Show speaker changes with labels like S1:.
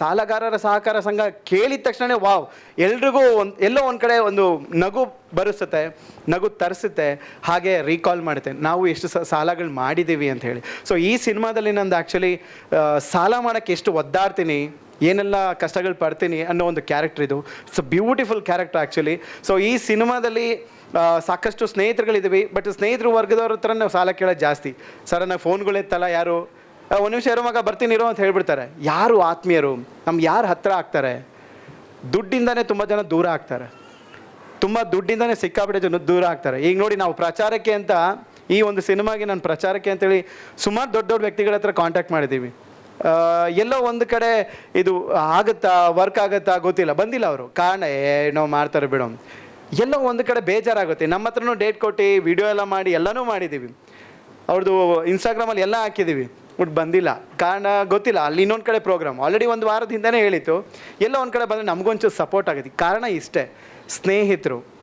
S1: ಸಾಲಗಾರರ ಸಹಕಾರ ಸಂಘ ಕೇಳಿದ ತಕ್ಷಣವೇ ವಾವ್, ಎಲ್ರಿಗೂ ಒಂದು, ಎಲ್ಲೋ ಒಂದು ಕಡೆ ಒಂದು ನಗು ಬರೆಸುತ್ತೆ, ನಗು ತರಿಸುತ್ತೆ, ಹಾಗೆ ರೀಕಾಲ್ ಮಾಡುತ್ತೆ. ನಾವು ಎಷ್ಟು ಸಾಲಗಳು ಮಾಡಿದ್ದೀವಿ ಅಂತ ಹೇಳಿ. ಸೊ ಈ ಸಿನಿಮಾದಲ್ಲಿ ನಂದು ಆ್ಯಕ್ಚುಲಿ ಸಾಲ ಮಾಡೋಕ್ಕೆ ಎಷ್ಟು ಒದ್ದಾಡ್ತೀನಿ, ಏನೆಲ್ಲ ಕಷ್ಟಗಳು ಪಡ್ತೀನಿ ಅನ್ನೋ ಒಂದು ಕ್ಯಾರೆಕ್ಟರ್ ಇದು. It's beautiful character actually so ಈ ಸಿನಿಮಾದಲ್ಲಿ ಸಾಕಷ್ಟು ಸ್ನೇಹಿತರುಗಳಿದ್ದೀವಿ ಬಟ್ ಸ್ನೇಹಿತರು ವರ್ಗದವ್ರ ಹತ್ರ ನಾವು ಸಾಲ ಕೇಳೋದು ಜಾಸ್ತಿ. ಸರ್ ನನಗೆ ಫೋನ್ಗಳು ಎತ್ತಲ್ಲ ಯಾರು? ಒಂದು ನಿಮಿಷ ಇರೋ ಮಗ, ಬರ್ತೀನಿ, ಇರೋ ಅಂತ ಹೇಳಿಬಿಡ್ತಾರೆ. ಯಾರು ಆತ್ಮೀಯರು? ನಮ್ಗೆ ಯಾರು ಹತ್ತಿರ ಆಗ್ತಾರೆ? ದುಡ್ಡಿಂದನೇ ತುಂಬ ಜನ ದೂರ ಆಗ್ತಾರೆ. ತುಂಬ ದುಡ್ಡಿಂದನೇ ಸಿಕ್ಕಾಬಿಟ್ಟೆ ಜನ ದೂರ ಆಗ್ತಾರೆ. ಈಗ ನೋಡಿ ನಾವು ಪ್ರಚಾರಕ್ಕೆ ಅಂತ, ಈ ಒಂದು ಸಿನಿಮಾಗೆ ನಾನು ಪ್ರಚಾರಕ್ಕೆ ಅಂತೇಳಿ ಸುಮಾರು ದೊಡ್ಡ ದೊಡ್ಡ ವ್ಯಕ್ತಿಗಳ ಹತ್ರ ಕಾಂಟ್ಯಾಕ್ಟ್ ಮಾಡಿದ್ದೀವಿ ಎಲ್ಲೋ ಒಂದು ಕಡೆ ಇದು ಆಗುತ್ತಾ ವರ್ಕ್ ಆಗುತ್ತಾ ಗೊತ್ತಿಲ್ಲ. ಬಂದಿಲ್ಲ ಅವರು. ಕಾರಣ ಏನೋ ಮಾಡ್ತಾರೆ ಬಿಡೋ. ಎಲ್ಲೋ ಒಂದು ಕಡೆ ಬೇಜಾರಾಗುತ್ತೆ. ನಮ್ಮ ಹತ್ರನೂ ಡೇಟ್ ಕೊಟ್ಟು ವಿಡಿಯೋ ಎಲ್ಲ ಮಾಡಿ, ಎಲ್ಲನೂ ಮಾಡಿದ್ದೀವಿ ಅವ್ರದ್ದು ಇನ್ಸ್ಟಾಗ್ರಾಮಲ್ಲಿ ಎಲ್ಲ ಹಾಕಿದ್ದೀವಿ ಬಟ್ ಬಂದಿಲ್ಲ. ಕಾರಣ ಗೊತ್ತಿಲ್ಲ. ಅಲ್ಲಿ ಇನ್ನೊಂದು ಕಡೆ ಪ್ರೋಗ್ರಾಮ್ ಆಲ್ರೆಡಿ ಒಂದು ವಾರದ ಹಿಂದೆನೇ ಹೇಳಿತ್ತು ಎಲ್ಲ ಒಂದು ಕಡೆ ಬಂದರೆ ನಮಗೊಂಚೂರು ಸಪೋರ್ಟ್ ಆಗುತ್ತೆ. ಕಾರಣ ಇಷ್ಟೇ. ಸ್ನೇಹಿತರು.